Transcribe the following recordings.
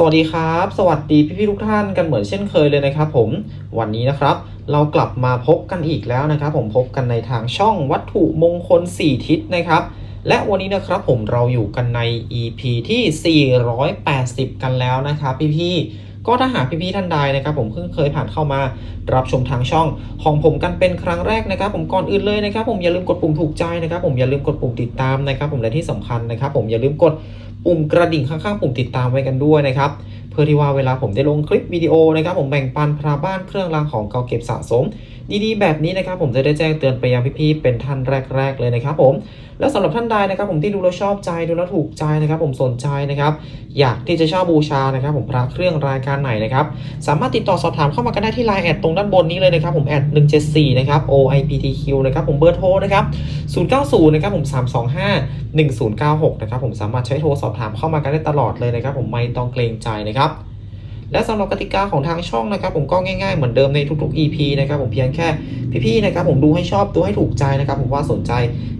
สวัสดีครับ สวัสดีพี่ๆทุกท่านกันเหมือนเช่นเคยเลยนะครับผมวันนี้นะครับ เรากลับมาพบกันอีกแล้วนะครับ ผมพบกันในทางช่องวัตถุมงคล 4 ทิศนะครับ และวันนี้นะครับผมเราอยู่กันใน EP ที่ 480 กันแล้วนะครับพี่ๆก็ถ้าหากพี่ๆท่านใดนะครับ ผมเพิ่งเคยผ่านเข้ามารับชมทางช่องของผมกันเป็นครั้งแรกนะครับ ผมก่อนอื่นเลยนะครับ ผมอย่าลืมกดปุ่มถูกใจนะครับ ผมอย่าลืมกดปุ่มติดตามนะครับ ผมและที่สำคัญนะครับ ผมอย่าลืมกด ปุ่มกระดิ่งข้างๆ ปุ่มติดตามไว้กันด้วยนะครับเพื่อที่ว่าเวลาผมได้ลงคลิปวิดีโอนะครับผมแบ่งปันพราบ้านเครื่องรางของเก่าเก็บสะสม ดีๆ แบบนี้นะครับผมจะได้แจ้งเตือนไปยังพี่ๆเป็นท่านแรก ๆ เลยนะครับผมและสำหรับท่านใดนะครับผมที่ดูแล้วชอบใจดูแล้วถูกใจนะครับผมสนใจนะครับอยากที่จะเช่าบูชานะครับผมพระเครื่องรายการไหนนะครับสามารถติดต่อสอบถามเข้ามากันได้ที่ไลน์แอดตรงด้านบนนี้เลยนะครับผมแอด174นะครับ OIPTQ นะครับผมเบอร์โทรนะครับ090นะครับผม325 1096นะครับผมสามารถใช้โทรสอบถามเข้ามากันได้ตลอดเลยนะครับผมไม่ต้องเกรงใจนะครับ และสำหรับกติกาของทางช่องนะครับ ผมก็ง่ายๆเหมือนเดิมในทุกๆ EP นะครับผมเพียงแค่พี่ๆนะครับผมดูให้ชอบดูให้ถูกใจนะครับ ผมว่าสนใจ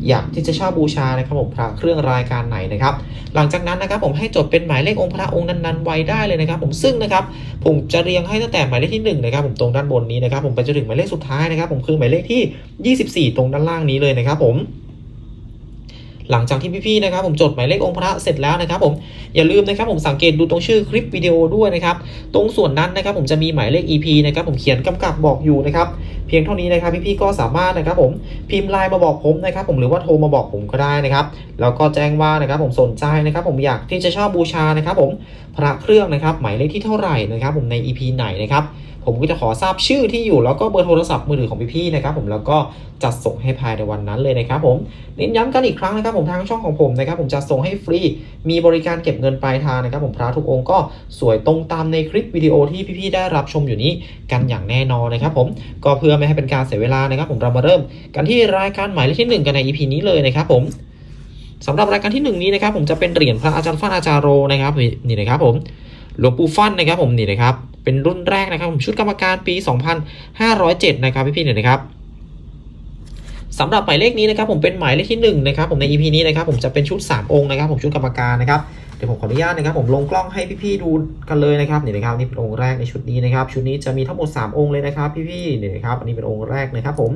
อยากที่จะเช่าบูชานะครับผมพระเครื่องรายการไหนนะครับ หลังจากนั้นนะครับผมให้จดเป็นหมายเลของค์พระองค์นั้นๆไว้ได้เลยนะครับ ผมซึ่งนะครับผมจะเรียงให้ตั้งแต่หมายเลขที่1นะครับผมตรงด้านบนนี้นะครับผมไปจนถึงหมายเลขสุดท้ายนะครับ ผมคือหมายเลขที่ 24 ตรงด้านล่างนี้เลยนะครับผม หลังจากที่พี่ๆนะครับผมจดหมายเลของค์พระเสร็จแล้วนะครับผมอย่าลืมนะครับผมสังเกตดูตรงชื่อคลิปวิดีโอด้วยนะครับตรงส่วนนั้นนะครับผมจะมีหมายเลข EP นะครับผมเขียนกำกับบอกอยู่นะครับเพียงเท่านี้นะครับพี่ๆก็สามารถนะครับผมพิมพ์ไลน์มาบอกผมนะครับผมหรือว่าโทรมาบอกผมก็ได้นะครับแล้วก็แจ้งว่านะครับผมสนใจนะครับผมอยากที่จะเช่าบูชานะครับผมพระเครื่องนะครับหมายเลขที่เท่าไหร่นะครับผมใน EP ไหนนะครับ ผมก็จะขอทราบชื่อที่อยู่แล้วก็เบอร์โทรศัพท์มือถือของพี่ๆนะครับผมแล้วก็จัดส่งให้ภายในวันนั้นเลยนะครับผมเน้นย้ำกันอีกครั้งนะครับผมทางช่องของผมนะครับผมจะส่งให้ฟรี มีบริการเก็บเงินปลายทางนะครับผมพระทุกองค์ก็สวยตรงตามในคลิปวิดีโอที่พี่ๆได้รับชมอยู่นี้กันอย่างแน่นอนนะครับผมก็เพื่อไม่ให้เป็นการเสียเวลานะครับผมเรามาเริ่ม กันที่รายการหมายเลขที่หนึ่งกันใน EP นี้เลยนะครับผมสำหรับรายการที่หนึ่งนี้นะครับผมจะเป็นเหรียญพระอาจารย์ฟั่นอาจารโรนะครับนี่นะครับผม หลวงปู่ฟั่นนะครับผมนี่นะครับเป็นรุ่นแรกนะครับผมชุดกรรมการปี 2507 นะครับพี่ๆเนี่ยนะครับสำหรับหมายเลขนี้นะครับผมเป็นหมายเลขที่1นะครับผมใน EP นี้นะครับผมจะเป็นชุด 3 องค์นะครับผมชุดกรรมการนะครับเดี๋ยวผมขออนุญาตนะครับผมลงกล้องให้พี่ๆดูกันเลยนะครับนี่นะครับนี่เป็นองค์แรกในชุดนี้นะครับชุดนี้จะมีทั้งหมด 3 องค์เลยนะครับพี่ๆนี่นะครับอันนี้เป็นองค์แรกนะครับผม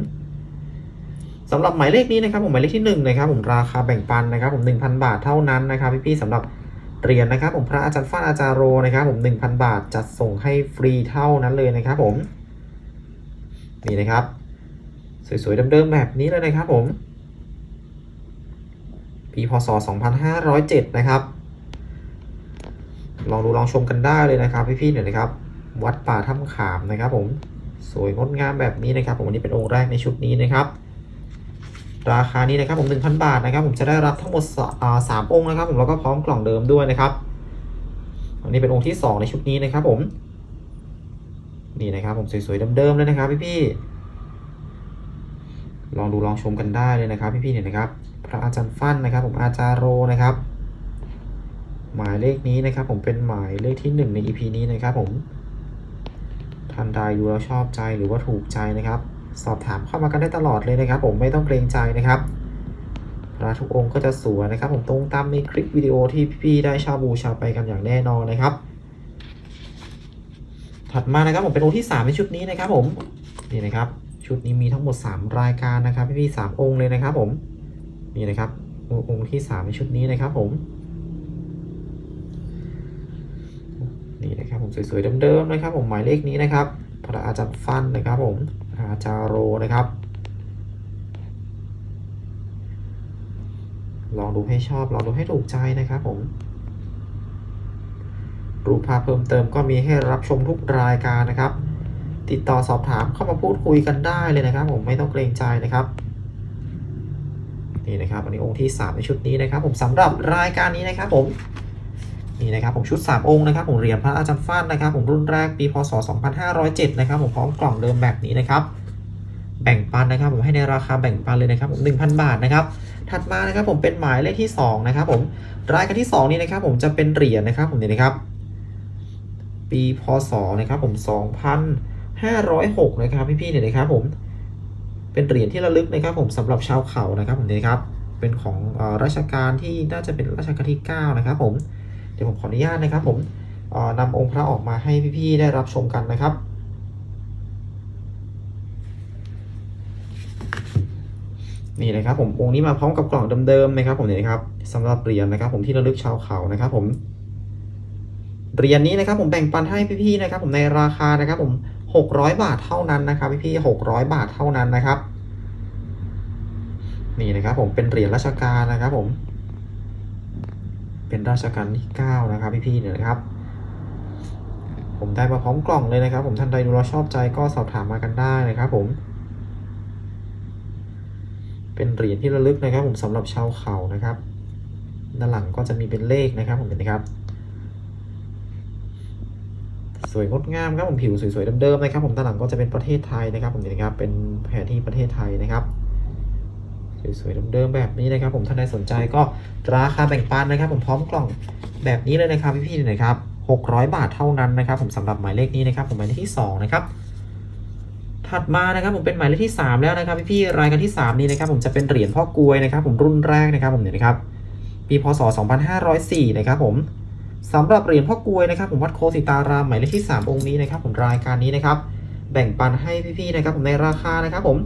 สำหรับหมายเลขนี้นะครับผมหมายเลขที่1นะครับผมราคาแบ่งปันนะครับผม 1,000 บาทเท่านั้นนะครับพี่ๆสำหรับ เหรียญนะครับผมพระอาจารย์ฟ้านอาจารย์โรนะครับผม 1,000 บาทจัดส่งให้ฟรีเท่านั้นเลยนะครับผม นี่นะครับ สวยๆเดิมๆแบบนี้เลยนะครับผมปีพศ 2507 นะครับ ลองดูลองชมกันได้เลยนะครับพี่ๆเนี่ยนะครับ วัดป่าถ้ำขามนะครับผม สวยงดงามแบบนี้นะครับ ผมวันนี้เป็นองค์แรกในชุดนี้นะครับ ราคานี้นะครับผม1,000 บาทนะครับ ผมจะได้รับทั้งหมดสาสามองค์นะครับ ผมแล้วก็พร้อมกล่องเดิมด้วยนะครับอันนี้เป็นองค์ที่ 2 ในชุดนี้นะครับ ผมนี่นะครับผมสวยๆเดิมๆเลยนะครับ พี่ๆลองดูลองชมกันได้เลยนะครับ พี่ๆเนี่ยนะครับ พระอาจารย์ฟั่นนะครับ ผมอาจารย์โรนะครับ หมายเลขนี้นะครับ ผมเป็นหมายเลขที่ 1 ใน EP นี้นะครับ ผมท่านใดดูแล้วชอบใจหรือว่าถูกใจนะครับ สอบถามเข้ามากันได้ตลอดเลยนะครับ ผมไม่ต้องเกรงใจนะครับพระทุกองค์ก็จะสวยนะครับ ผมตรงตามในคลิปวิดีโอที่พี่ได้ชาบูชาไปกันอย่างแน่นอนนะครับ ถัดมานะครับผมเป็นองค์ที่ 3 ในชุดนี้นะครับ ผมนี่นะครับ ชุดนี้มีทั้งหมด 3 รายการนะครับ พี่ๆสามองค์เลยนะครับ ผมนี่นะครับองค์ที่ 3 ในชุดนี้นะครับ ผมนี่นะครับผมสวยๆเดิมๆนะครับ ผมหมายเลขนี้นะครับ พระอาจารย์ฟันนะครับผม จาโรนะครับ ลองดูให้ชอบลองดูให้ถูกใจนะครับผมรูปภาพเพิ่มเติมก็มีให้รับชมทุกรายการนะครับ ติดต่อสอบถามเข้ามาพูดคุยกันได้เลยนะครับ ผมไม่ต้องเกรงใจนะครับนี่นะครับอันนี้องค์ที่ 3 ในชุดนี้นะครับ ผมสำหรับรายการนี้นะครับผมนี่นะครับผมชุด 3 องค์นะครับ ผมเหรียญพระอาจารย์ฟ้านนะครับ ผมรุ่นแรกปีพศ2507นะครับผมพร้อมกล่องเดิมแบบนี้นะครับ แบ่งปันนะครับ ผมให้ในราคาแบ่งปันเลยนะครับผม1,000บาทนะครับ ถัดมานะครับผมเป็นหมายเลขที่2นะครับผมรายการที่ 2 นี้นะครับ ผมจะเป็นเหรียญนะครับ ผมนี่นะครับ ปีพศนะครับ ผม2,506นะครับพี่ๆเนี่ยนะครับ ผมเป็นเหรียญที่ระลึกนะครับผมสำหรับชาวเขานะครับ ผมนี่นะครับ เป็นของอรัชกาลที่น่าจะเป็นรัชกาลที่ 9 นะครับ ผมเดี๋ยวผมขออนุญาตนะครับ ผมเอ่อนำองค์พระออกมาให้พี่ๆได้รับชมกันนะครับ นี่นะครับผมองค์นี้มาพร้อมกับกล่องเดิมๆนะครับ ผมเนี่ยนะครับสำหรับเหรียญนะครับ ผมที่ระลึกชาวเขานะครับ ผมเหรียญนี้นะครับ ผมแบ่งปันให้พี่ๆนะครับ ผมในราคานะครับ ผม600บาทเท่านั้นนะครับ พี่ๆ600บาทเท่านั้นนะครับ นี่นะครับ ผมเป็นเหรียญราชการนะครับ ผม เป็นราชการที่9นะครับ พี่ๆเนี่ยนะครับผมได้มาพร้อมกล่องเลยนะครับ ผมท่านใดดูแลวชอบใจก็สอบถามมากันได้นะครับ ผม เป็นเหรียญที่ระลึกนะครับ ผมสำหรับชาวเขานะครับ ด้านหลังก็จะมีเป็นเลขนะครับ ผมเห็นไหมครับ สวยงดงามครับผมผิวสวยๆเดิมๆนะครับ ผมด้านหลังก็จะเป็นประเทศไทยนะครับ ผมเห็นไหมครับ เป็นแผนที่ประเทศไทยนะครับสวยๆเดิมๆแบบนี้นะครับ ผมท่านใดสนใจก็ราคาแบ่งปันนะครับ ผมพร้อมกล่องแบบนี้เลยนะครับพี่ๆนะครับ600 บาทเท่านั้นนะครับ ผมสำหรับหมายเลขนี้นะครับ ผมหมายเลขที่สองนะครับ ถัดมานะครับผมเป็นหมายเลขที่ 3 แล้วนะครับพี่ๆรายการที่ 3 นี้นะครับผมจะเป็นเหรียญพ่อกวยนะครับผมรุ่นแรกนะครับผมเนี่ยนะครับปีพศ 2504 นะครับผมสำหรับเหรียญพ่อกวยนะครับผมวัดโคสิตารามหมายเลขที่ 3 องค์นี้นะครับผมรายการนี้นะครับแบ่งปันให้พี่ๆนะครับผมในราคานะครับผม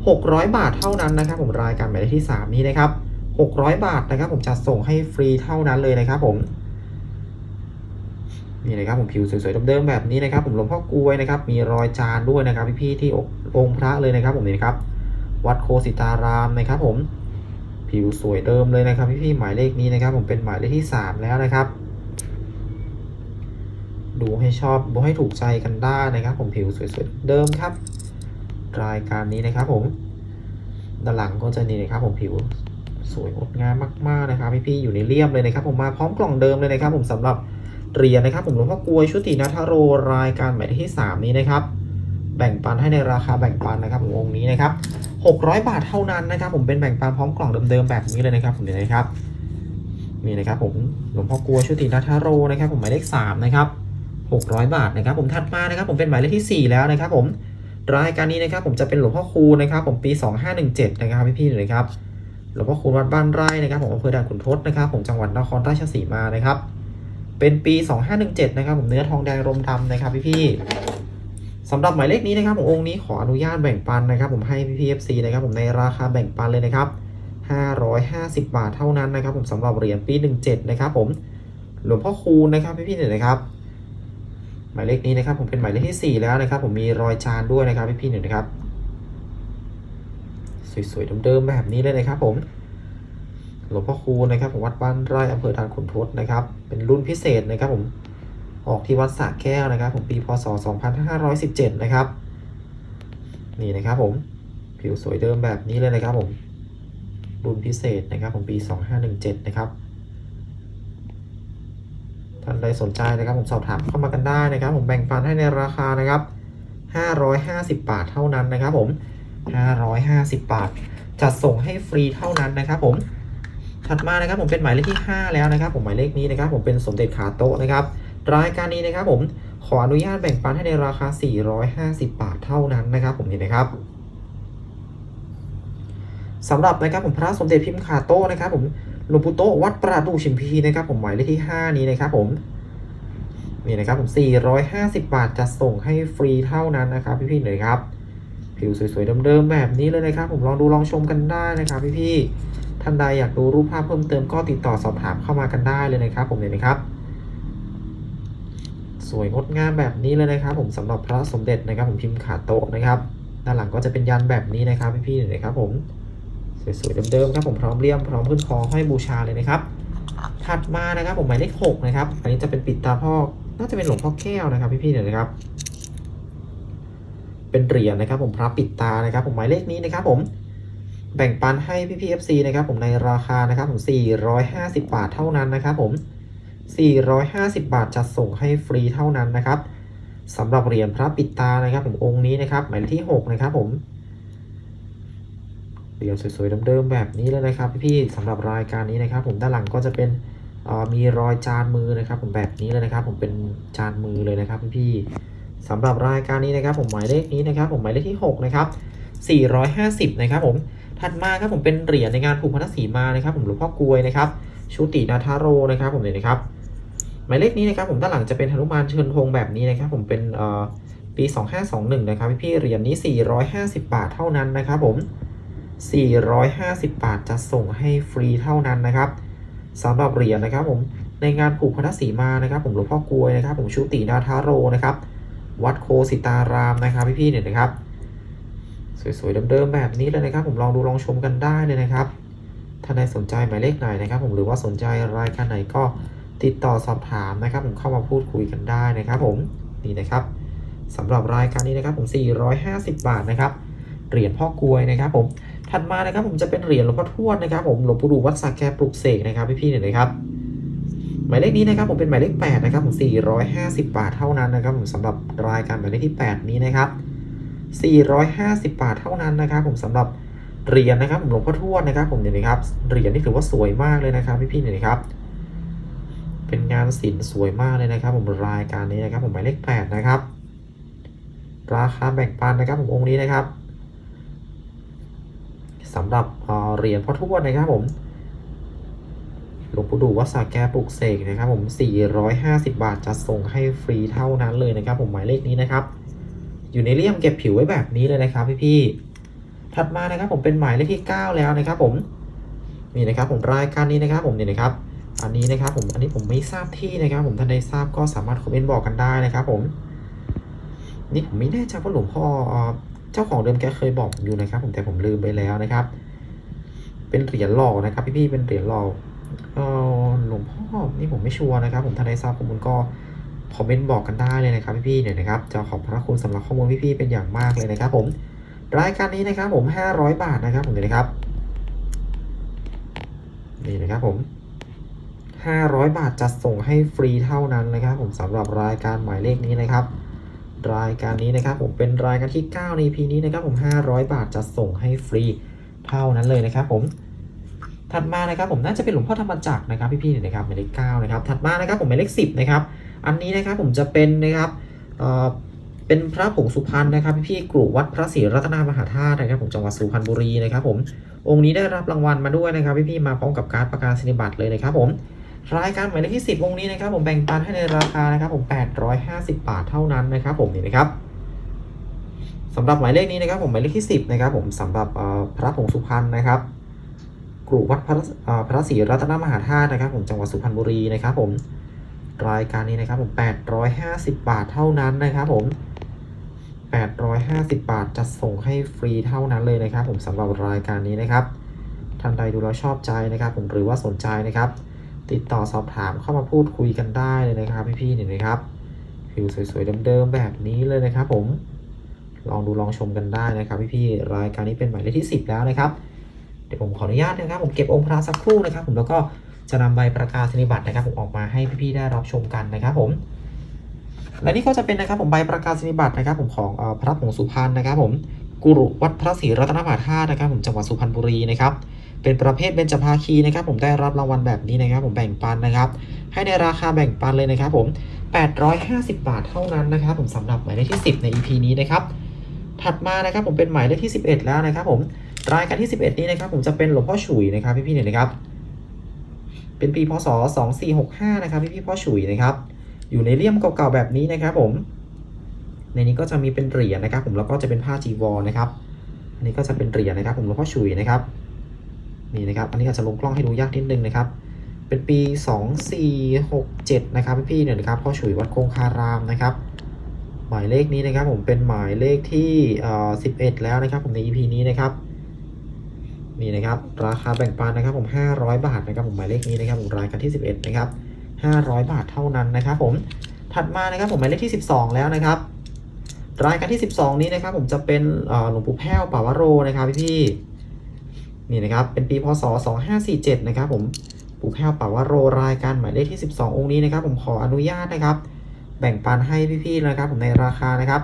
600 บาทเท่านั้นนะครับผมรายการหมายเลขที่ 3 นี้นะครับ600 บาทนะครับผมจะส่งให้ฟรีเท่านั้นเลยนะครับผม นี่นะครับผมผิวสวยๆเดิมๆแบบนี้นะครับผมหลวงพ่อกลวยนะครับ มีรอยจานด้วยนะครับพี่ๆที่องค์พระเลยนะครับผมนี่นะครับ วัดโคสิตารามนะครับ ผมผิวสวยเดิมเลยนะครับพี่ๆหมายเลขนี้นะครับ ผมเป็นหมายเลขที่ 3 แล้วนะครับ ดูให้ชอบดูให้ถูกใจกันได้นะครับ ผมผิวสวยๆเดิมครับ รายการนี้นะครับ ผมด้านหลังก็จะนี่นะครับ ผมผิวสวยงดงามมากๆนะครับพี่ๆอยู่ในเรียบเลยนะครับ ผมมาพร้อมกล่องเดิมเลยนะครับ ผมสำหรับ เหรียญนะครับผมหลวงพ่อกลวยชุตินาทโรรายการหมายเลขที่ 3 นี้นะครับ แบ่งปันให้ในราคาแบ่งปันนะครับผมองค์นี้นะครับ600 บาทเท่านั้นนะครับ ผมเป็นแบ่งปันพร้อมกล่องเดิมๆแบบนี้เลยนะครับผมเดี๋ยวนะครับนี่นะครับผมหลวงพ่อกลวยชุตินาทโรนะครับ ผมหมายเลข3นะครับ600 บาทนะครับ ผมถัดมานะครับ ผมเป็นหมายเลขที่ 4 แล้วนะครับ ผมรายการนี้นะครับผมจะเป็นหลวงพ่อคูณนะครับ ผมปี 2517 นะครับพี่ๆเลยนะครับหลวงพ่อคูณวัดบ้านไร่นะครับผมอำเภอด่านขุนทดนะครับผมจังหวัดนครราชสีมานะครับ เป็นปี 2517 นะครับผมเนื้อทองแดงรมดำนะครับพี่ๆสำหรับหมายเลขนี้นะครับผมองค์นี้ขออนุญาตแบ่งปันนะครับ ผมให้พี่ๆ FC นะครับผมในราคาแบ่งปันเลยนะครับ 550 บาทเท่านั้นนะครับ ผมสำหรับเหรียญปี 17 นะครับผมหลวงพ่อคูณนะครับพี่ๆเนี่ยนะครับ หมายเลขนี้นะครับ ผมเป็นหมายเลขที่ 4 แล้วนะครับ ผมมีรอยจานด้วยนะครับพี่ๆเนี่ยนะครับ สวยๆเดิมๆแบบนี้เลยนะครับผม หลวงพ่อคูณนะครับผมวัดบ้านไร่อำเภอด่านขุนทดนะครับ เป็นรุ่นพิเศษนะครับผมออกที่วัดสระแก้วนะครับผมปีพศ 2517 นะครับ นี่นะครับผมผิวสวยเดิมแบบนี้เลยนะครับผมรุ่นพิเศษนะครับผมปี 2517 นะครับท่านใดสนใจนะครับผมสอบถามเข้ามากันได้นะครับ ผมแบ่งปันให้ในราคานะครับ 550 บาทเท่านั้นนะครับผม 550 บาทจัดส่งให้ฟรีเท่านั้นนะครับผม ถัดมานะครับผมเป็นหมายเลขที่ 5 แล้วนะครับ ผมหมายเลขนี้นะครับ ผมเป็นสมเด็จขาโต๊ะนะครับ รายการนี้นะครับ ผมขออนุญาตแบ่งปันให้ในราคา 450 บาทเท่านั้นนะครับ ผมเห็นนะครับสำหรับนะครับผมพระสมเด็จพิมพ์ขาโต๊ะนะครับผมหลวงปู่โตวัดประดูชิมพีนะครับ ผมหมายเลขที่ 5 นี้นะครับผมนี่นะครับผม 450 บาทจะส่งให้ฟรีเท่านั้นนะครับ พี่ๆเลยครับ ผิวสวยๆเดิมๆแบบนี้เลยนะครับ ผมลองดูลองชมกันได้นะครับ พี่ๆ ท่านใดอยากดูรูปภาพเพิ่มเติมก็ติดต่อสอบถามเข้ามากันได้เลยนะครับ ผมเลยนะครับ สวยงดงามแบบนี้เลยนะครับ ผมสำหรับพระสมเด็จนะครับ ผมพิมพ์ขาโต๊ะนะครับ ด้านหลังก็จะเป็นยันแบบนี้นะครับพี่ๆเห็นะครับ ผมสวยๆเดิมๆครับผมพร้อมเลี่ยมพร้อมขึ้นคอห้อยบูชาเลยนะครับ ถัดมานะครับ ผมหมายเลขหกนะครับ อันนี้จะเป็นปิดตาพ่อน่าจะเป็นหลวงพ่อแก้วนะครับ พี่ๆเนี่ยนะครับ เป็นเหรียญนะครับ ผมพระปิดตานะครับ ผมหมายเลขนี้นะครับ ผม แบ่งปันให้พี่พีเอฟซีนะครับผมในราคานะครับผม 450 บาทเท่านั้นนะครับผม 450 บาทจะส่งให้ฟรีเท่านั้นนะครับสำหรับเหรียญพระปิดตานะครับ ผมองค์นี้นะครับหมายเลขที่ 6 นะครับผมเหรียญสวยๆเดิมๆแบบนี้เลยนะครับ พี่ๆสำหรับรายการนี้นะครับ ผมด้านหลังก็จะเป็นมีรอยจานมือนะครับ ผมแบบนี้เลยนะครับ ผมเป็นจานมือเลยนะครับ พี่ๆสำหรับรายการนี้นะครับ ผมหมายเลขนี้นะครับ ผมหมายเลขที่ 6 นะครับ 450 นะครับผม ถัดมาครับผมเป็นเหรียญในงานผูกพันธสีมานะครับ ผมหลวงพ่อกลวยนะครับชุตินาทาโรนะครับผมเนี่ยนะครับหมายเลขนี้นะครับผมด้านหลังจะเป็นหนุมานเชิญธงแบบนี้นะครับ ผมเป็นเอ่อปี 2521 นะครับพี่เหรียญนี้ 450 บาทเท่านั้นนะครับผม 450 บาทจะส่งให้ฟรีเท่านั้นนะครับสำหรับเหรียญนะครับผมในงานผูกพันธสีมานะครับ ผมหลวงพ่อกลวยนะครับ ผมชุตินาทาโรนะครับ วัดโคสิตารามนะครับพี่ๆเนี่ยนะครับ สวยๆเดิมๆแบบนี้เลยนะครับ ผมลองดูลองชมกันได้เลยนะครับถ้าใครสนใจหมายเลขไหนนะครับ ผมหรือว่าสนใจรายการไหนก็ติดต่อสอบถามนะครับ ผมเข้ามาพูดคุยกันได้นะครับ ผมนี่นะครับสำหรับรายการนี้นะครับ ผม 450 บาทนะครับเหรียญพ่อกลวยนะครับ ผมถัดมานะครับ ผมจะเป็นเหรียญหลวงพ่อทวดนะครับ ผมหลวงปู่ดูวัดสักแกปลุกเสกนะครับพี่ๆเนี่ยนะครับหมายเลขนี้นะครับผมเป็นหมายเลข8นะครับผม450 บาทเท่านั้นนะครับ ผมสำหรับรายการหมายเลขที่ 8 นี้นะครับ 450 บาทเท่านั้นนะครับ ผมสำหรับเหรียญนะครับผมหลวงพ่อทวดนะครับ ผมเนี่ยนะครับเหรียญนี่ถือว่าสวยมากเลยนะครับพี่ๆเนี่ยนะครับ เป็นงานศิลป์สวยมากเลยนะครับ ผมรายการนี้นะครับผมหมายเลข8นะครับ ราคาแบ่งปันนะครับ ผมองค์นี้นะครับสำหรับเหรียญพ่อทวดนะครับผมหลวงปู่ดูวัดสาแกปลุกเสกนะครับ ผม 450 บาทจะส่งให้ฟรีเท่านั้นเลยนะครับ ผมหมายเลขนี้นะครับ อยู่ในเลี่ยมเก็บผิวไว้แบบนี้เลยนะครับพี่ๆถัดมานะครับผมเป็นหมายเลขที่ 9 แล้วนะครับผมนี่นะครับผมรายการนี้นะครับผมเนี่ยนะครับ อันนี้นะครับผมอันนี้ผมไม่ทราบที่นะครับผมท่านใดทราบก็สามารถคอมเมนต์บอกกันได้นะครับผมนี่ผมไม่แน่ใจว่าหลวงพ่อเจ้าของเดิมแกเคยบอกอยู่นะครับ ผมแต่ผมลืมไปแล้วนะครับ เป็นเหรียญหล่อนะครับ พี่ๆเป็นเหรียญหล่อเออหลวงพ่อนี่ผมไม่ชัวร์นะครับ ผมท่านใดทราบข้อมูลก็ คอมเมนต์บอกกันได้เลยนะครับพี่ๆเนี่ยนะครับจะขอบพระคุณสำหรับข้อมูลพี่ๆเป็นอย่างมากเลยนะครับ ผมรายการนี้นะครับผม 500 บาทนะครับผมเดี๋ยนะครับนี่นะครับผม500 บาทจะส่งให้ฟรีเท่านั้นนะครับ ผมสำหรับรายการหมายเลขนี้นะครับ รายการนี้นะครับ ผมเป็นรายการที่ 9 ใน EP นี้นะครับ ผม 500 บาทจะส่งให้ฟรีเท่านั้นเลยนะครับ ผมถัดมานะครับผมน่าจะเป็นหลวงพ่อธรรมจักรนะครับพี่ๆเนี่ยนะครับหมายเลข9นะครับถัดมานะครับผมหมายเลข10นะครับ อันนี้นะครับผมจะเป็นนะครับเป็นพระผงสุพรรณนะครับ พี่กรุวัดพระศรีรัตนามหาธาตุนะครับผมจังหวัดสุพรรณบุรีนะครับผมองค์นี้ได้รับรางวัลมาด้วยนะครับ พี่ๆมาพร้อมกับการประกาศนียบัตรเลยนะครับผมรายการหมายเลขที่ 10 องค์นี้นะครับผมแบ่งปันให้ในราคานะครับผม850 บาทเท่านั้นนะครับผมนี่นะครับสำหรับหมายเลขนี้นะครับผมหมายเลขที่ 10นะครับผมสำหรับพระผงสุพรรณนะครับกรุวัดพระพระศรีรัตนมหาธาตุนะครับผมจังหวัดสุพรรณบุรีนะครับผม รายการนี้นะครับผม 850 บาทเท่านั้นนะครับผม 850 บาทจะส่งให้ฟรีเท่านั้นเลยนะครับ ผมสำหรับรายการนี้นะครับท่านใดดูแล้วชอบใจนะครับผมหรือว่าสนใจนะครับ ติดต่อสอบถามเข้ามาพูดคุยกันได้เลยนะครับพี่ๆเนี่ยนะครับผิวสวยๆเดิมๆแบบนี้เลยนะครับ ผมลองดูลองชมกันได้นะครับพี่ๆรายการนี้เป็นหมายเลขที่ 10 แล้วนะครับ เดี๋ยวผมขออนุญาตนะครับ ผมเก็บองค์พระสักครู่นะครับ ผมแล้วก็ จะนำใบประกาศนียบัตรนะครับผมออกมาให้พี่ๆได้รับชมกันนะครับผม และนี่ก็จะเป็นนะครับผมใบประกาศนียบัตรนะครับผมของอพระผงสุพรรณนะครับ ผมกุรุวัดพระศรีรัตนมหาธาตุนะครับ ผมจังหวัดสุพรรณบุรีนะครับเป็นประเภทเบญจภาคีนะครับ ผมได้รับรางวัลแบบนี้นะครับ ผมแบ่งปันนะครับ ให้ในราคาแบ่งปันเลยนะครับ ผม 850 บาทเท่านั้นนะครับ ผมสำหรับหมายเลขที่ 10 ใน EP นี้นะครับถัดมานะครับผมเป็นหมายเลขที่ 11 แล้วนะครับ ผมรายการที่ 11 นี้นะครับ ผมจะเป็นหลวงพ่อฉุยนะครับพี่ๆเนี่ยนะครับ เป็นปีพศ 2465 นะครับพี่ๆพ่อฉุยนะครับ อยู่ในเลี่ยมเก่าๆแบบนี้นะครับผม ในนี้ก็จะมีเป็นเหรียญนะครับผมแล้วก็จะเป็นผ้าจีวรนะครับ อันนี้ก็จะเป็นเหรียญนะครับผมหลวงพ่อฉุยนะครับนี่นะครับ อันนี้อาจจะลงกล้องให้ดูยากนิดนึงนะครับ เป็นปี 2467 นะครับพี่ๆเนี่ยนะครับพ่อฉุยวัดคงคารามนะครับ หมายเลขนี้นะครับผมเป็นหมายเลขที่ 11 แล้วนะครับผมใน EP นี้นะครับ นี่นะครับ ราคาแบ่งปันนะครับผม 500 บาทนะครับผมหมายเลขนี้นะครับผมรายการที่ 11 นะครับ 500 บาทเท่านั้นนะครับผมถัดมานะครับผมหมายเลขที่ 12 แล้วนะครับ รายการที่ 12 นี้นะครับผมจะเป็นหลวงปู่แพ้วป่าวโรนะครับพี่ๆนี่นะครับเป็นปีพศ 2547 นะครับผมปู่แพ้วป่าวโรรายการหมายเลขที่ 12 องค์นี้นะครับผมขออนุญาตนะครับ แบ่งปันให้พี่ๆนะครับผมในราคานะครับ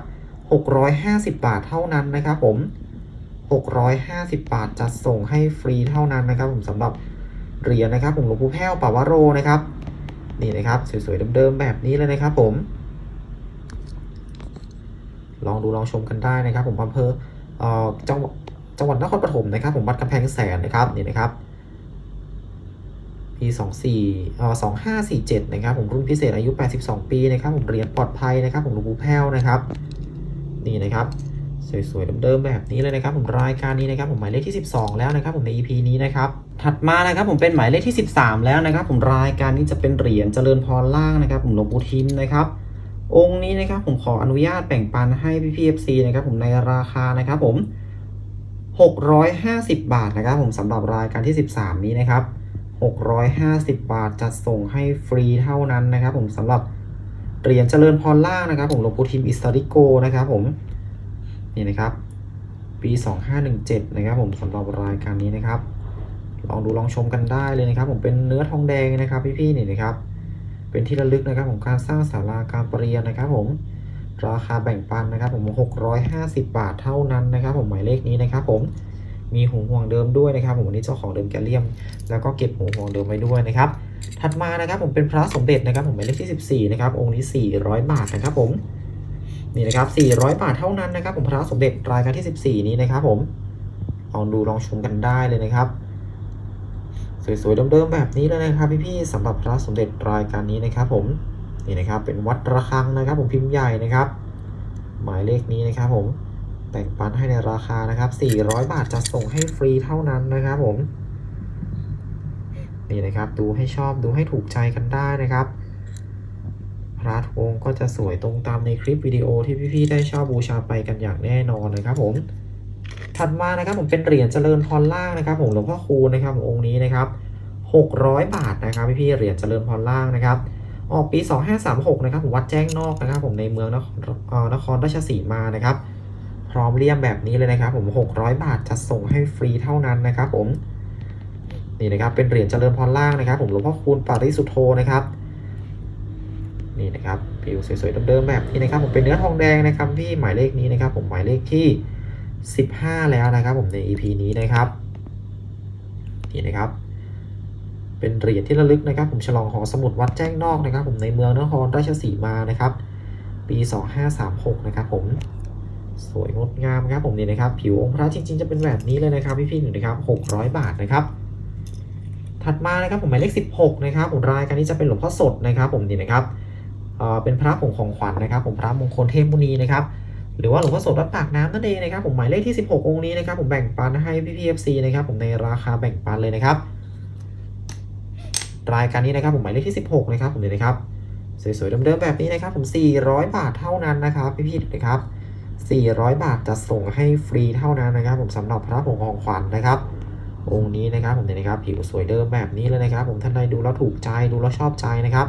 650 บาทเท่านั้นนะครับผม 650 บาทจะส่งให้ฟรีเท่านั้นนะครับผมสำหรับเหรียญนะครับผมหลวงปู่แพ้วป่าวโรนะครับ นี่นะครับสวยๆเดิมๆแบบนี้เลยนะครับผม ลองดูลองชมกันได้นะครับ ผมอำเภอเอ่อจังหวัดจังหวัดนครปฐมนะครับ ผมวัดกำแพงแสนนะครับนี่นะครับปี24เอ่อ2547 นะครับ ผมรุ่นพิเศษอายุ 82 ปีนะครับ ผมเหรียญปลอดภัยนะครับ ผมหลวงปู่แพ้วนะครับ นี่นะครับ สวยๆเดิมๆแบบนี้เลยนะครับผมรายการนี้นะครับผมหมายเลขที่ 12 แล้วนะครับผมใน EP นี้นะครับถัดมานะครับผมเป็นหมายเลขที่ 13 แล้วนะครับผมรายการนี้จะเป็นเหรียญเจริญพรล่างนะครับผมหลวงปู่ทิมนะครับองค์นี้นะครับผมขออนุญาตแบ่งปันให้พี่พีเอฟซีนะครับผมในราคานะครับผม 650 บาทนะครับผมสำหรับรายการที่ 13 นี้นะครับ 650 บาทจัดส่งให้ฟรีเท่านั้นนะครับผมสำหรับเหรียญเจริญพรล่างนะครับผมหลวงปู่ทิมอิสตาริโกนะครับผม นี่นะครับ ปี 2517 นะครับผมสำหรับรายการนี้นะครับ ลองดูลองชมกันได้เลยนะครับ ผมเป็นเนื้อทองแดงนะครับพี่ๆนี่นะครับ เป็นที่ระลึกนะครับของการสร้างศาลาการประเรียนนะครับ ผมราคาแบ่งปันนะครับ ผม 650 บาทเท่านั้นนะครับ ผมหมายเลขนี้นะครับ ผมมีหูห่วงเดิมด้วยนะครับ ผมวันนี้เจ้าของเดิมแกเลียม แล้วก็เก็บหูห่วงเดิมไว้ด้วยนะครับ ถัดมานะครับ ผมเป็นพระสมเด็จนะครับ ผมหมายเลขที่ 14 นะครับ องค์นี้ 400 บาทนะครับ ผม นี่นะครับ400 บาทเท่านั้นนะครับ ผมพระสมเด็จรายการที่ 14 นี้นะครับ ผมลองดูลองชมกันได้เลยนะครับ สวยๆเดิมๆแบบนี้เลยนะครับพี่ๆสำหรับพระสมเด็จรายการนี้นะครับ ผมนี่นะครับ เป็นวัดระฆังนะครับ ผมพิมพ์ใหญ่นะครับ หมายเลขนี้นะครับ ผมแบ่งปันให้ในราคานะครับ 400 บาทจะส่งให้ฟรีเท่านั้นนะครับ ผมนี่นะครับ ดูให้ชอบดูให้ถูกใจกันได้นะครับ ระทุกองค์ก็จะสวยตรงตามในคลิปวิดีโอที่พี่ๆได้ชอบบูชาไปกันอย่างแน่นอนนะครับผมถัดมานะครับผมเป็นเหรียญเจริญพรล่างนะครับผมหลวงพ่อคูณนะครับองค์นี้นะครับ600 บาทนะครับพี่ๆเหรียญเจริญพรล่างนะครับออกปี 2536 นะครับผมวัดแจ้งนอกนะครับ ผมในเมืองนครนครราชสีมานะครับ พร้อมเลี่ยมแบบนี้เลยนะครับ ผม 600 บาทจะส่งให้ฟรีเท่านั้นนะครับ ผมนี่นะครับเป็นเหรียญเจริญพรล่างนะครับ ผมหลวงพ่อคูณปาริสุทโธนะครับ นี่นะครับผิวสวยๆเดิมๆแบบนี้นะครับผมเป็นเนื้อทองแดงนะครับพี่หมายเลขนี้นะครับ ผมหมายเลขที่ 15 แล้วนะครับ ผมใน EP นี้นะครับนี่นะครับ เป็นเหรียญที่ระลึกนะครับ ผมฉลองหอสมุดวัดแจ้งนอกนะครับ ผมในเมืองนครราชสีมานะครับ ปี 2536 นะครับ ผมสวยงดงามครับผมนี่นะครับ ผิวองค์พระจริงๆจะเป็นแบบนี้เลยนะครับพี่ๆหนึ่งนะครับ 600 บาทนะครับถัดมานะครับผมหมายเลข 16 นะครับผมรายการนี้จะเป็นหลวงพ่อสดนะครับ ผมนี่นะครับ เป็นพระผงของขวัญนะครับ ผมพระมงคลเทพมุนีนะครับหรือว่าหลวงพ่อสดวัดปากน้ำนั่นเองนะครับผมหมายเลขที่ 16 องค์นี้นะครับผมแบ่งปันให้พี่พีเอฟซีนะครับผมในราคาแบ่งปันเลยนะครับ รายการนี้นะครับผมหมายเลขที่ 16 นะครับผมเลยนะครับ สวยๆเดิมๆแบบนี้นะครับ ผม 400 บาทเท่านั้นนะครับพี่ๆนะครับ 400 บาทจะส่งให้ฟรีเท่านั้นนะครับ ผมสำหรับพระผงของขวัญนะครับ องค์นี้นะครับผมเนี่ยนะครับผิวสวยเดิมแบบนี้เลยนะครับ ผมท่านใดดูแล้วถูกใจดูแล้วชอบใจนะครับ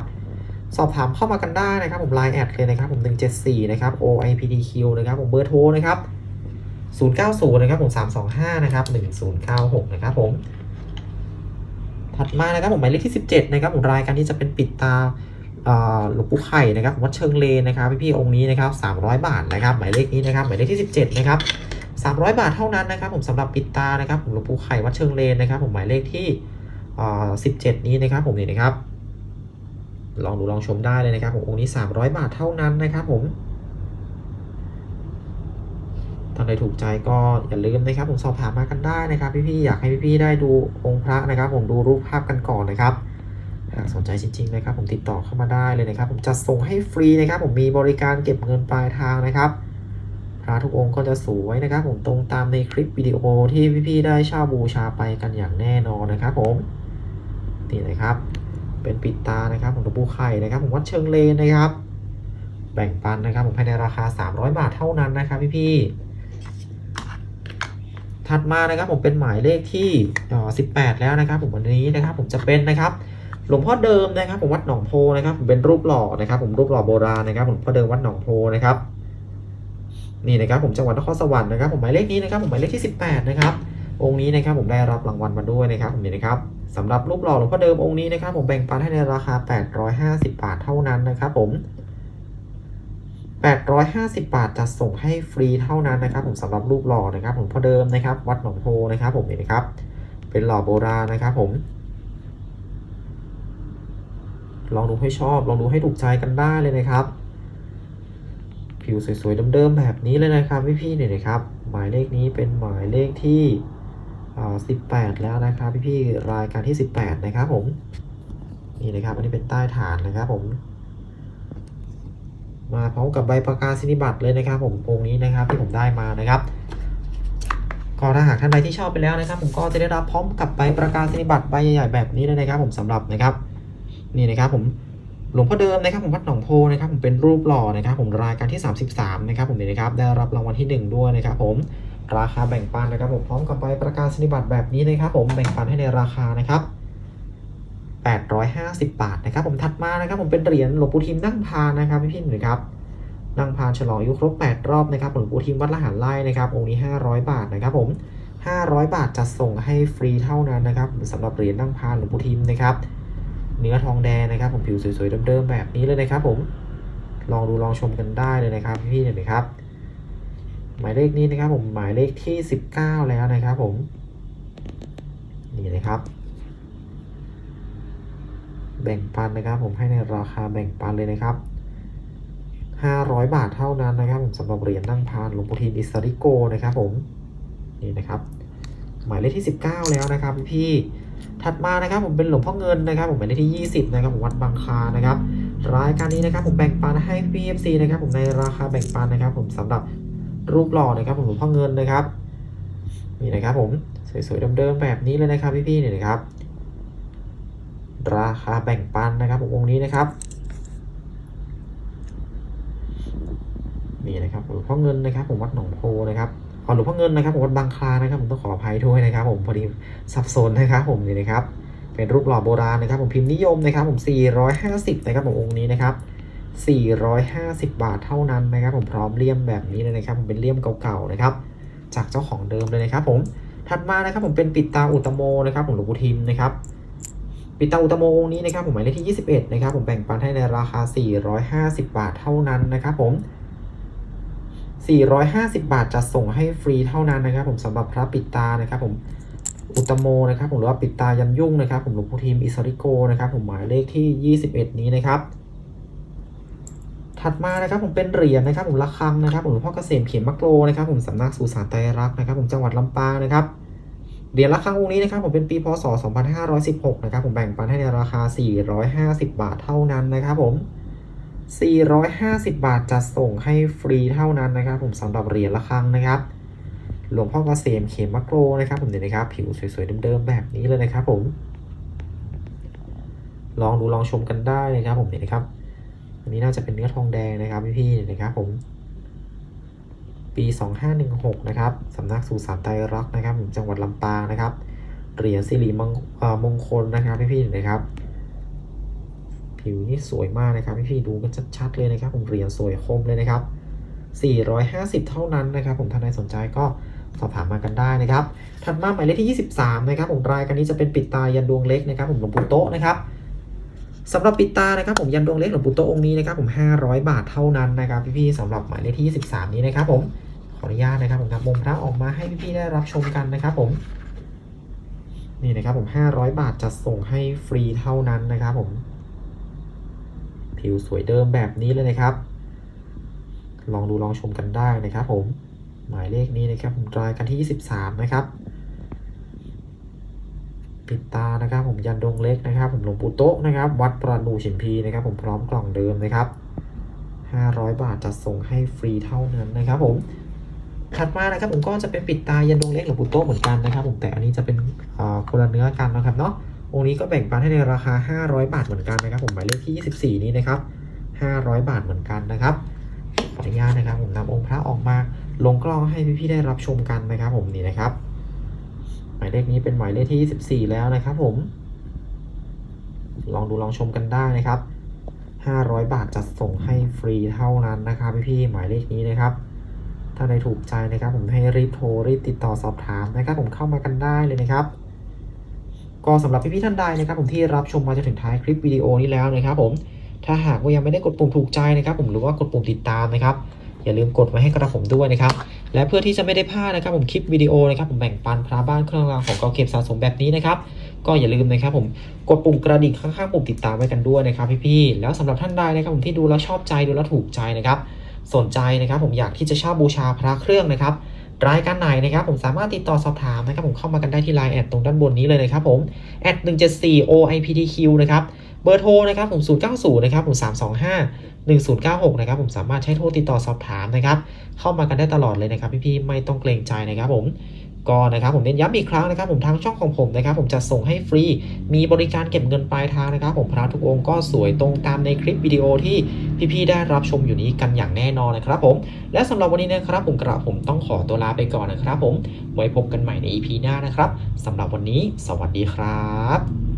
สอบถามเข้ามากันได้นะครับ ผมไลน์แอดเลยนะครับผม 174 นะครับ OIPDQ นะครับผมเบอร์โทรนะครับ090 นะครับผม 325 นะครับ 1096 นะครับผม ถัดมานะครับผมหมายเลขที่ 17 นะครับผมรายการที่จะเป็นปิดตาหลวงปู่ไข่นะครับผมวัดเชิงเลนนะครับพี่ๆองค์นี้นะครับ300 บาทนะครับ หมายเลขนี้นะครับหมายเลขที่ 17 นะครับ 300 บาทเท่านั้นนะครับ ผมสำหรับปิดตานะครับผมหลวงปู่ไข่วัดเชิงเลนนะครับ ผมหมายเลขที่ 17 นี้นะครับผมนี่นะครับ ลองดูลองชมได้เลยนะครับผมองค์นี้ 300 บาทเท่านั้นนะครับผมท่านใดถูกใจก็อย่าลืมนะครับ ผมสอบถามมากันได้นะครับ พี่ๆอยากให้พี่ๆได้ดูองค์พระนะครับ ผมดูรูปภาพกันก่อนนะครับหากสนใจจริงๆนะครับ ผมติดต่อเข้ามาได้เลยนะครับ ผมจะส่งให้ฟรีนะครับ ผมมีบริการเก็บเงินปลายทางนะครับพระทุกองค์ก็จะสวยนะครับ ผมตรงตามในคลิปวิดีโอที่พี่ๆได้เช่าบูชาไปกันอย่างแน่นอนนะครับ ผมนี่นะครับ เป็นปิดตานะครับของหลวปูไข่นะครับผมวัดเชิงเลนนะครับ แบ่งปันนะครับผมภายในราคา 300 บาทเท่านั้นนะครับพี่ๆถัดมานะครับผมเป็นหมายเลขที่อ่อ18แล้วนะครับ ผมวันนี้นะครับ ผมจะเป็นนะครับหลวงพ่อเดิมนะครับ ผมวัดหนองโพนะครับผมเป็นรูปหล่อนะครับ ผมรูปหล่อโบราณนะครับหลวงพ่อเดิมวัดหนองโพนะครับ นี่นะครับ ผมจังหวัดนครสวรรค์นะครับ ผมหมายเลขนี้นะครับ ผมหมายเลขที่ 18 นะครับองค์นี้นะครับ ผมได้รับรางวัลมาด้วยนะครับผมนี่นะครับ สำหรับรูปหล่อหลวงพ่อเดิมองค์นี้นะครับ ผมแบ่งปันให้ในราคา 850 บาทเท่านั้นนะครับผม 850 บาทจะส่งให้ฟรีเท่านั้นนะครับ ผมสำหรับรูปหล่อนะครับหลวงพ่อเดิมนะครับ วัดหนองโพนะครับ ผมนี่นะครับ เป็นหล่อโบราณนะครับ ผม ลองดูให้ชอบ ลองดูให้ถูกใจกันได้เลยนะครับ ผิวสวยๆเดิมๆแบบนี้เลยนะครับพี่ๆเนี่ยนะครับ หมายเลขนี้เป็นหมายเลขที่ อ่า18แล้วนะครับพี่ๆรายการที่18นะครับผมนี่นะครับอันนี้เป็นใต้ฐานนะครับผมมาพร้อมกับใบประกาศนียบัตรเลยนะครับ ผมองค์นี้นะครับที่ผมได้มานะครับก็ถ้าหากท่านใดที่ชอบไปแล้วนะครับ ผมก็จะได้รับพร้อมกับใบประกาศนียบัตรใบใหญ่ๆแบบนี้เลยนะครับ ผมสำหรับนะครับ นี่นะครับผมหลวงพ่อเดิมนะครับผมวัดหนองโพนะครับ ผมเป็นรูปหล่อนะครับ ผมรายการที่ 33 นะครับ ผมนี่นะครับได้รับรางวัลที่ 1 ด้วยนะครับ ผม ราคาแบ่งปันนะครับผมพร้อมกับใบประกาศนียบัตรแบบนี้นะครับผมแบ่งปันให้ในราคานะครับ850 บาทนะครับผมถัดมานะครับผมเป็นเหรียญหลวงปู่ทิมนั่งพานนะครับพี่ๆนะครับนั่งพานฉลองอายุครบ 8 รอบนะครับหลวงปู่ทิมวัดละหารไร่นะครับองค์นี้ 500 บาทนะครับผม 500 บาทจะส่งให้ฟรีเท่านั้นนะครับสำหรับเหรียญนั่งพานหลวงปู่ทิมนะครับเนื้อทองแดงนะครับ ผมผิวสวยๆเดิมๆแบบนี้เลยนะครับ ผมลองดูลองชมกันได้เลยนะครับพี่ๆเห็นไหมครับ หมายเลขนี้นะครับผมหมายเลขที่ 19 แล้วนะครับผม นี่นะครับ แบ่งปันนะครับผมให้ในราคาแบ่งปันเลยนะครับ 500 บาทเท่านั้นนะครับผมสำหรับเหรียญนั่งพานหลวงปู่ทิมอิสริโกนะครับผมนี่นะครับ หมายเลขที่ 19 แล้วนะครับพี่ถัดมานะครับผมเป็นหลวงพ่อเงินนะครับ ผมหมายเลขที่ 20 นะครับผมวัดบางคานะครับรายการนี้นะครับผมแบ่งปันให้พี่เอฟซีนะครับผมในราคาแบ่งปันนะครับ ผมสำหรับ รูปหล่อนะครับผมหลวงพ่อเงินนะครับนี่นะครับผมสวยๆเดิมๆแบบนี้เลยนะครับพี่ๆเนี่ยนะครับ ราคาแบ่งปันนะครับผมองค์นี้นะครับนี่นะครับหลวงพ่อเงินนะครับผมวัดหนองโพนะครับขอหลวงพ่อเงินนะครับผมวัดบางคลานะครับผมต้องขออภัยด้วยนะครับ ผมพอดีสับสนนะครับ ผมนี่นะครับ เป็นรูปหล่อโบราณนะครับ ผมพิมพ์นิยมนะครับ ผม 450 นะครับผมองค์นี้นะครับ 450 บาทเท่านั้นนะครับผมพร้อมเลี่ยมแบบนี้เลยนะครับผมเป็นเลี่ยมเก่าๆนะครับจากเจ้าของเดิมเลยนะครับผมถัดมานะครับผมเป็นปิดตาอุตโมนะครับผมหลวงปู่ทิมนะครับปิดตาอุตโมองค์นี้นะครับผมหมายเลขที่ 21 นะครับผมแบ่งปันให้ในราคา 450 บาทเท่านั้นนะครับผม 450 บาทจะส่งให้ฟรีเท่านั้นนะครับ ผมสำหรับพระปิดตานะครับผมอุตโมนะครับผมหรือว่าปิดตายันยุ่งนะครับ ผมหลวงพ่ทิมอิสริโกนะครับผมหมายเลขที่ 21 นี้นะครับ ถัดมานะครับผมเป็นเหรียญนะครับผมระฆังนะครับผมหลวงพ่อเกษมเขียนมักโลนะครับผมสำนักสุสานไตรรักนะครับผมจังหวัดลำปางนะครับเหรียญระฆังองค์นี้นะครับผมเป็นปีพศ 2516 นะครับผมแบ่งปันให้ในราคา 450 บาทเท่านั้นนะครับผม 450 บาทจะส่งให้ฟรีเท่านั้นนะครับ ผมสำหรับเหรียญระฆังนะครับหลวงพ่อเกษมเขมมะโกรนะครับผมเดี๋ยวนะครับผิวสวยๆเดิมๆแบบนี้เลยนะครับผม ลองดูลองชมกันได้นะครับผมเนี่ยนะครับ อันนี้น่าจะเป็นเนื้อทองแดงนะครับพี่ๆนะครับผม ปี 2516 นะครับสำนักสุสานไตรรักนะครับจังหวัดลำปางนะครับ เหรียญสิริมงเอ่อมงคลนะครับพี่ๆนะครับ ผิวนี่สวยมากนะครับพี่ๆดูกันชัดๆเลยนะครับ ผมเหรียญสวยคมเลยนะครับ450 เท่านั้นนะครับ ผมท่านใดสนใจก็สอบถามมากันได้นะครับ ถัดมาหมายเลขที่ 23 นะครับ ผมรายการนี้จะเป็นปิดตายันดวงเล็กนะครับ ผมหลวงปู่โต๊ะนะครับ สำหรับปิดตานะครับผมยันดวงเล็กหลวงปู่โตองค์นี้นะครับผม 500 บาทเท่านั้นนะครับพี่ๆสำหรับหมายเลขที่ 23 นี้นะครับผมขออนุญาตนะครับผมทำมุมพระออกมาให้พี่ๆได้รับชมกันนะครับผมนี่นะครับผม 500 บาทจะส่งให้ฟรีเท่านั้นนะครับผม ผิวสวยเดิมแบบนี้เลยนะครับ ลองดูลองชมกันได้นะครับผมหมายเลขนี้นะครับผมรายกันที่ 23 นะครับ ปิดตานะครับ ผมยันดงเล็กนะครับ ผมหลวงปู่โต๊ะนะครับ วัดประดูชิมพีนะครับ ผมพร้อมกล่องเดิมนะครับ500 บาทจะส่งให้ฟรีเท่านั้นนะครับผมถัดมานะครับผมก็จะเป็นปิดตายันดงเล็กหลวงปู่โต๊ะเหมือนกันนะครับ ผมแต่อันนี้จะเป็นอ่อคนละเนื้อกันนะครับเนาะองค์นี้ก็แบ่งปันให้ในราคา 500 บาทเหมือนกันนะครับ ผมหมายเลขที่ 24 นี้นะครับ 500 บาทเหมือนกันนะครับขออนุญาตนะครับ ผมนำองค์พระออกมาลงกล้องให้พี่ๆได้รับชมกันนะครับ ผมนี่นะครับ หมายเลขนี้เป็นหมายเลขที่ 24 แล้วนะครับผม ลองดูลองชมกันได้นะครับ 500 บาทจะส่งให้ฟรีเท่านั้นนะครับพี่ๆหมายเลขนี้นะครับ ถ้าในถูกใจนะครับ ผมให้รีบโทรรีบติดต่อสอบถามนะครับ ผมเข้ามากันได้เลยนะครับ ก็สำหรับพี่ๆท่านใดนะครับ ผมที่รับชมมาจนถึงท้ายคลิปวิดีโอนี้แล้วนะครับ ผมถ้าหากว่ายังไม่ได้กดปุ่มถูกใจนะครับ ผมหรือว่ากดปุ่มติดตามนะครับ อย่าลืมกดไว้ให้กระผมด้วยนะครับ และเพื่อที่จะไม่ได้พลาดนะครับผมคลิปวิดีโอนะครับผมแบ่งปันพระบ้านเครื่องรางของเก่าเก็บสะสมแบบนี้นะครับก็อย่าลืมนะครับผมกดปุ่มกระดิ่งข้างๆปุ่มติดตามไว้กันด้วยนะครับพี่ๆแล้วสำหรับท่านใดนะครับผมที่ดูแล้วชอบใจดูแล้วถูกใจนะครับสนใจนะครับผมอยากที่จะเช่าบูชาพระเครื่องนะครับรายการไหนนะครับผมสามารถติดต่อสอบถามนะครับผมเข้ามากันได้ที่ไลน์แอดตรงด้านบนนี้เลยนะครับผมแอด174 OIPTQ นะครับเบอร์โทรนะครับผม090นะครับผม325 1096นะครับผมสามารถใช้โทรติดต่อสอบถามนะครับเข้ามากันได้ตลอดเลยนะครับพี่ๆไม่ต้องเกรงใจนะครับผมก็นะครับผมเน้นย้ำอีกครั้งนะครับผมทางช่องของผมนะครับผมจะส่งให้ฟรี มีบริการเก็บเงินปลายทางนะครับ ผมพระทุกองค์ก็สวยตรงตามในคลิปวิดีโอที่พี่ๆได้รับชมอยู่นี้กันอย่างแน่นอนนะครับผมและสำหรับวันนี้นะครับผมกระผมต้องขอตัวลาไปก่อนนะครับ ผมไว้พบกันใหม่ใน EP หน้านะครับสำหรับวันนี้ สวัสดีครับ